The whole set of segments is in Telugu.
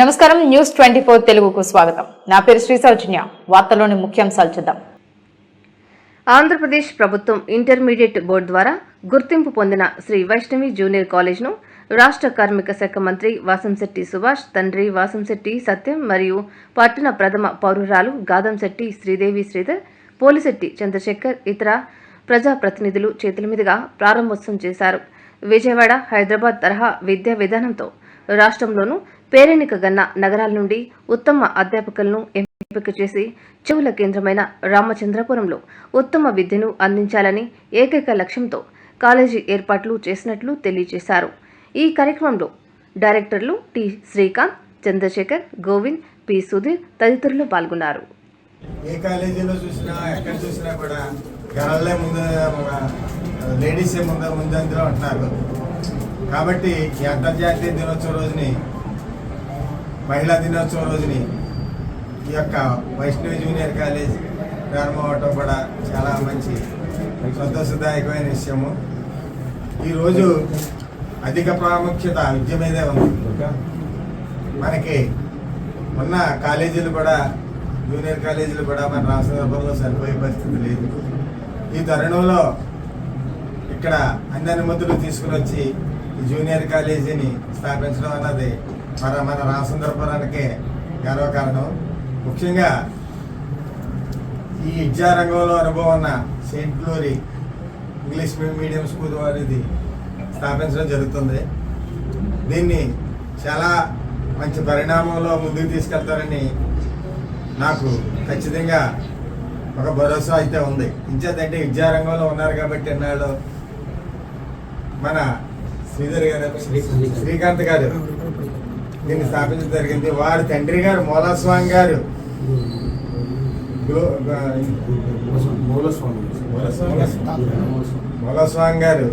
నమస్కారం. న్యూస్ ట్వంటీ ఫోర్ తెలుగుకు స్వాగతం. నా పేరు శ్రీ సౌజన్య. వార్తలోని ముఖ్యాంశాలు చూద్దాం. ఆంధ్రప్రదేశ్ ప్రభుత్వం ఇంటర్మీడియట్ బోర్డు ద్వారా గుర్తింపు పొందిన శ్రీ వైష్ణవి జూనియర్ కాలేజ్ను రాష్ట్ర కార్మిక శాఖ మంత్రి వాసంశెట్టి సుభాష్ తండ్రి వాసంశెట్టి సత్యం మరియు పట్టణ ప్రథమ పౌరురాలు గాదంశెట్టి శ్రీదేవి శ్రీధర్ పోలిశెట్టి చంద్రశేఖర్ ఇతర ప్రజాప్రతినిధులు చేతుల మీదుగా ప్రారంభోత్సవం చేశారు. విజయవాడ హైదరాబాద్ తరహా విద్యా విధానంతో రాష్ట్రంలోనూ పేరెన్నిక గన్న నగరాల నుండి ఉత్తమ అధ్యాపకులను ఎంపిక చేసి చెవుల కేంద్రమైన రామచంద్రపురంలో ఉత్తమ విద్యను అందించాలని ఏకైక లక్ష్యంతో కాలేజీ ఏర్పాట్లు చేసినట్లు తెలియజేశారు. ఈ కార్యక్రమంలో డైరెక్టర్లు టి శ్రీకాంత్ చంద్రశేఖర్ గోవింద్ పి సుధీర్ తదితరులు పాల్గొన్నారు. ఏ కాలేజీలో చూసినా ఎక్కడ చూసినా కూడా గర్లే ముందు లేడీసే ముందు ముందంజలో అంటున్నారు. కాబట్టి ఈ అంతర్జాతీయ దినోత్సవ రోజుని మహిళా దినోత్సవం రోజుని ఈ యొక్క వైష్ణవి జూనియర్ కాలేజ్ ప్రారంభం అవటం కూడా చాలా మంచి సంతోషదాయకమైన విషయము. ఈరోజు అధిక ప్రాముఖ్యత విద్య మీదే ఉంది. మనకి ఉన్న కాలేజీలు కూడా జూనియర్ కాలేజీలు కూడా మన రాష్ట్రంలో సరిపోయే పరిస్థితి లేదు. ఈ తరుణంలో ఇక్కడ అన్ని అనుమతులు తీసుకుని వచ్చి జూనియర్ కాలేజీని స్థాపించడం అన్నది మన మన రామసుందరపురానికే గర్వకారణం ముఖ్యంగా ఈ విద్యారంగంలో అనుభవం ఉన్న Saint Glory English medium school వారిది స్థాపించడం జరుగుతుంది. దీన్ని చాలా మంచి పరిణామంలో ముందుకు తీసుకెళ్తారని నాకు ఖచ్చితంగా ఒక భరోసా అయితే ఉంది. ఇంచేతంటే విద్యారంగంలో ఉన్నారు కాబట్టి ఎన్నాళ్ళు మన శ్రీధర్ గారు శ్రీ- శ్రీకాంత్ గారు. దీన్ని స్థాపించడం జరిగింది. వారి తండ్రి గారు మూలస్వామి గారు. మూలస్వామి గారు.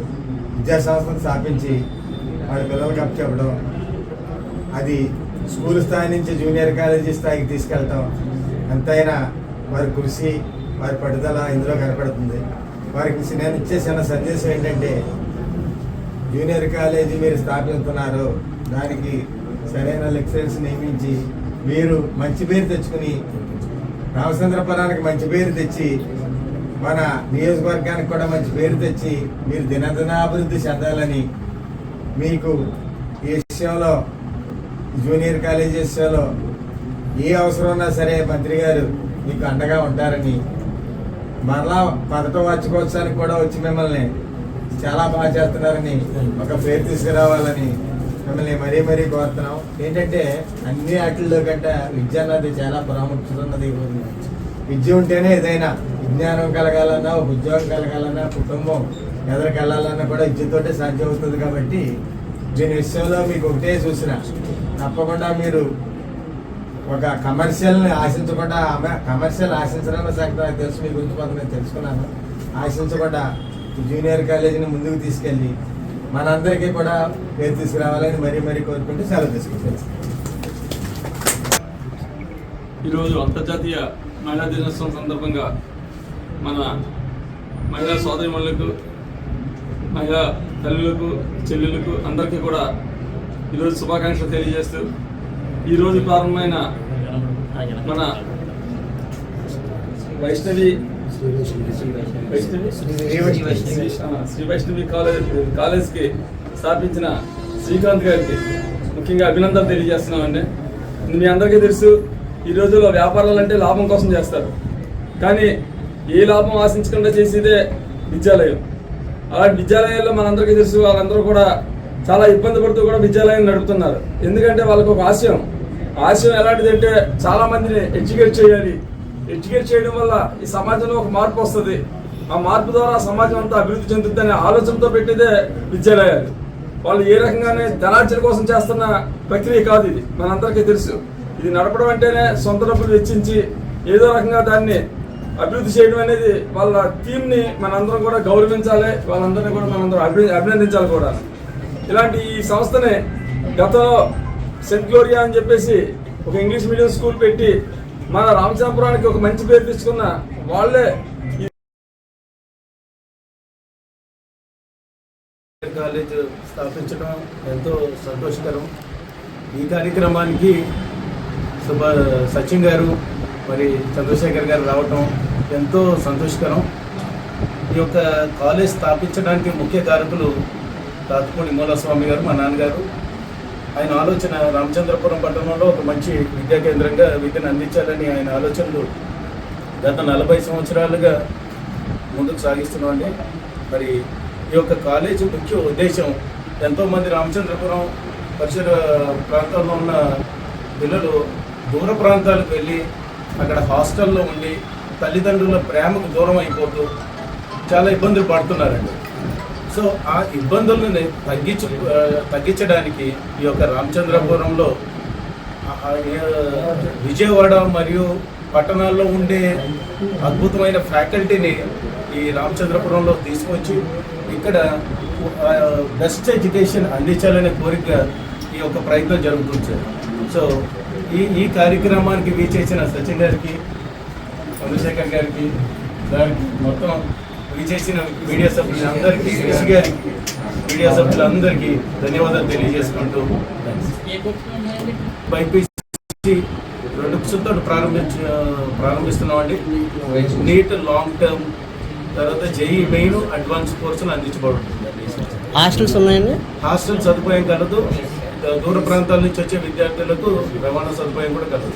విద్యా సంస్థను స్థాపించి వాళ్ళ పిల్లలకు అప్పచెప్పడం అది స్కూల్ స్థాయి నుంచి జూనియర్ కాలేజీ స్థాయికి తీసుకెళ్ళటం ఎంతైనా వారి కృషి వారి పట్టుదల ఇందులో కనపడుతుంది. వారికి నేను ఇచ్చే చిన్న సందేశం ఏంటంటే జూనియర్ కాలేజీ మీరు స్థాపిస్తున్నారు దానికి సరైన లెక్చరర్స్ నియమించి మీరు మంచి పేరు తెచ్చుకుని రామచంద్రపురానికి మంచి పేరు తెచ్చి మన నియోజకవర్గానికి కూడా మంచి పేరు తెచ్చి మీరు దినదినాభివృద్ధి చెందాలని మీకు ఈ విషయంలో జూనియర్ కాలేజీ విషయంలో ఏ అవసరం ఉన్నా సరే మంత్రి గారు మీకు అండగా ఉంటారని మరలా పదటో వార్షికోత్సవానికి కూడా వచ్చి మిమ్మల్ని చాలా బాగా చేస్తున్నారని ఒక పేరు తీసుకురావాలని మిమ్మల్ని మరీ మరీ కోరుతున్నాం. ఏంటంటే అన్ని వాటిల్లో కంటే విద్య అన్నది చాలా ప్రాముఖ్యత ఉన్నది. విద్య ఉంటేనే ఏదైనా విజ్ఞానం కలగాలన్నా ఒక ఉద్యోగం కలగాలన్నా కుటుంబం ఎదరికి వెళ్ళాలన్నా కూడా విద్యతోటే సాధ్యం అవుతుంది కాబట్టి దీని విషయంలో మీకు ఒకటే చూసిన తప్పకుండా మీరు ఒక కమర్షియల్ని ఆశించకుండా కమర్షియల్ ఆశించడం సంగతి నాకు తెలుసు మీ గురించి కొంత నేను తెలుసుకున్నాను. ఆశించకుండా జూనియర్ కాలేజీని ముందుకు తీసుకెళ్ళి మనందరికీ కూడా పేరు తీసుకురావాలని మరీ మరీ కోరుకుంటూ సెలవు తీసుకుంటాను ఈరోజు అంతర్జాతీయ మహిళా దినోత్సవం సందర్భంగా మన మహిళా సోదరిమణులకు మహిళా తల్లులకు చెల్లెలకు అందరికీ కూడా ఈరోజు శుభాకాంక్షలు తెలియజేస్తూ ఈరోజు ప్రారంభమైన మన వైష్ణవి వైష్ణవి శ్రీ వైష్ణవి కాలేజ్ కాలేజ్కి స్థాపించిన శ్రీకాంత్ గారికి ముఖ్యంగా అభినందనలు తెలియజేస్తున్నామండి. మీ అందరికీ తెలుసు ఈ రోజుల్లో వ్యాపారాలు అంటే లాభం కోసం చేస్తారు. కానీ ఏ లాభం ఆశించకుండా చేసేదే విద్యాలయం. అలాంటి విద్యాలయాల్లో మనందరికీ తెలుసు వాళ్ళందరూ కూడా చాలా ఇబ్బంది పడుతూ కూడా విద్యాలయం నడుపుతున్నారు. ఎందుకంటే వాళ్ళకు ఒక ఆశయం. ఆశయం ఎలాంటిదంటే చాలా మందిని ఎడ్యుకేట్ చేయాలి ఎడ్యుకేట్ చేయడం వల్ల ఈ సమాజంలో ఒక మార్పు వస్తుంది. ఆ మార్పు ద్వారా సమాజం అంతా అభివృద్ధి చెందుతుంది అనే ఆలోచనతో పెట్టేదే విద్యాలయాలు. వాళ్ళు ఏ రకంగానే ధనార్జన కోసం చేస్తున్న ప్రక్రియ కాదు ఇది. మనందరికీ తెలుసు. ఇది నడపడం అంటేనే సొంత డబ్బులు వెచ్చించి ఏదో రకంగా దాన్ని అభివృద్ధి చేయడం అనేది వాళ్ళ టీంని మనందరం కూడా గౌరవించాలి. వాళ్ళందరినీ కూడా మనందరం అభి అభినందించాలి కూడా. ఇలాంటి ఈ సంస్థని గతంలో సెంట్ గ్లోరియా అని చెప్పేసి ఒక ఇంగ్లీష్ మీడియం స్కూల్ పెట్టి మన రామచంద్రపురానికి ఒక మంచి పేరు తెచ్చుకున్న వాళ్ళే కాలేజ్ స్థాపించడం ఎంతో సంతోషకరం. ఈ కార్యక్రమానికి సుభ సచిన్ గారు మరి చంద్రశేఖర్ గారు రావటం ఎంతో సంతోషకరం. ఈ యొక్క కాలేజ్ స్థాపించడానికి ముఖ్య కారకులు తాతుపూడి మూలస్వామి గారు మా నాన్నగారు. ఆయన ఆలోచన రామచంద్రపురం పట్టణంలో ఒక మంచి విద్యా కేంద్రంగా విద్యను అందించాలని ఆయన ఆలోచనలు గత నలభై సంవత్సరాలుగా ముందుకు సాగిస్తున్నామండి. మరి ఈ యొక్క కాలేజీ ముఖ్య ఉద్దేశం ఎంతోమంది రామచంద్రపురం పరిసర ప్రాంతంలో ఉన్న పిల్లలు దూర ప్రాంతాలకు వెళ్ళి అక్కడ హాస్టల్లో ఉండి తల్లిదండ్రుల ప్రేమకు దూరం అయిపోతూ చాలా ఇబ్బందులు పడుతున్నారండి. సో ఆ ఇబ్బందులను తగ్గించు తగ్గించడానికి ఈ యొక్క రామచంద్రపురంలో విజయవాడ మరియు పట్టణాల్లో ఉండే అద్భుతమైన ఫ్యాకల్టీని ఈ రామచంద్రపురంలో తీసుకొచ్చి ఇక్కడ బెస్ట్ ఎడ్యుకేషన్ అందించాలనే కోరిక ఈ యొక్క ప్రయత్నం జరుగుతుంది. సార్ సో ఈ ఈ కార్యక్రమానికి వీచేసిన సచిన్ గారికి చంద్రశేఖర్ గారికి దానికి మొత్తం విచేసిన మీడియా సభ్యులందరికీ కృషి గారికి మీడియా సభ్యులందరికీ ధన్యవాదాలు తెలియజేసుకుంటూ బైపీసీ రెండు బుక్స్తో ప్రారంభించ ప్రారంభిస్తున్నామండి. నీట్ లాంగ్ టర్మ్ తర్వాత జేఈ మెయిన్ అడ్వాన్స్ కోర్సులు అందించబడుతుంది హాస్టల్స్ ఉన్నాయండి? హాస్టల్ సదుపాయం కలదు. దూర ప్రాంతాల నుంచి వచ్చే విద్యార్థులకు రవాణా సదుపాయం కూడా కలదు.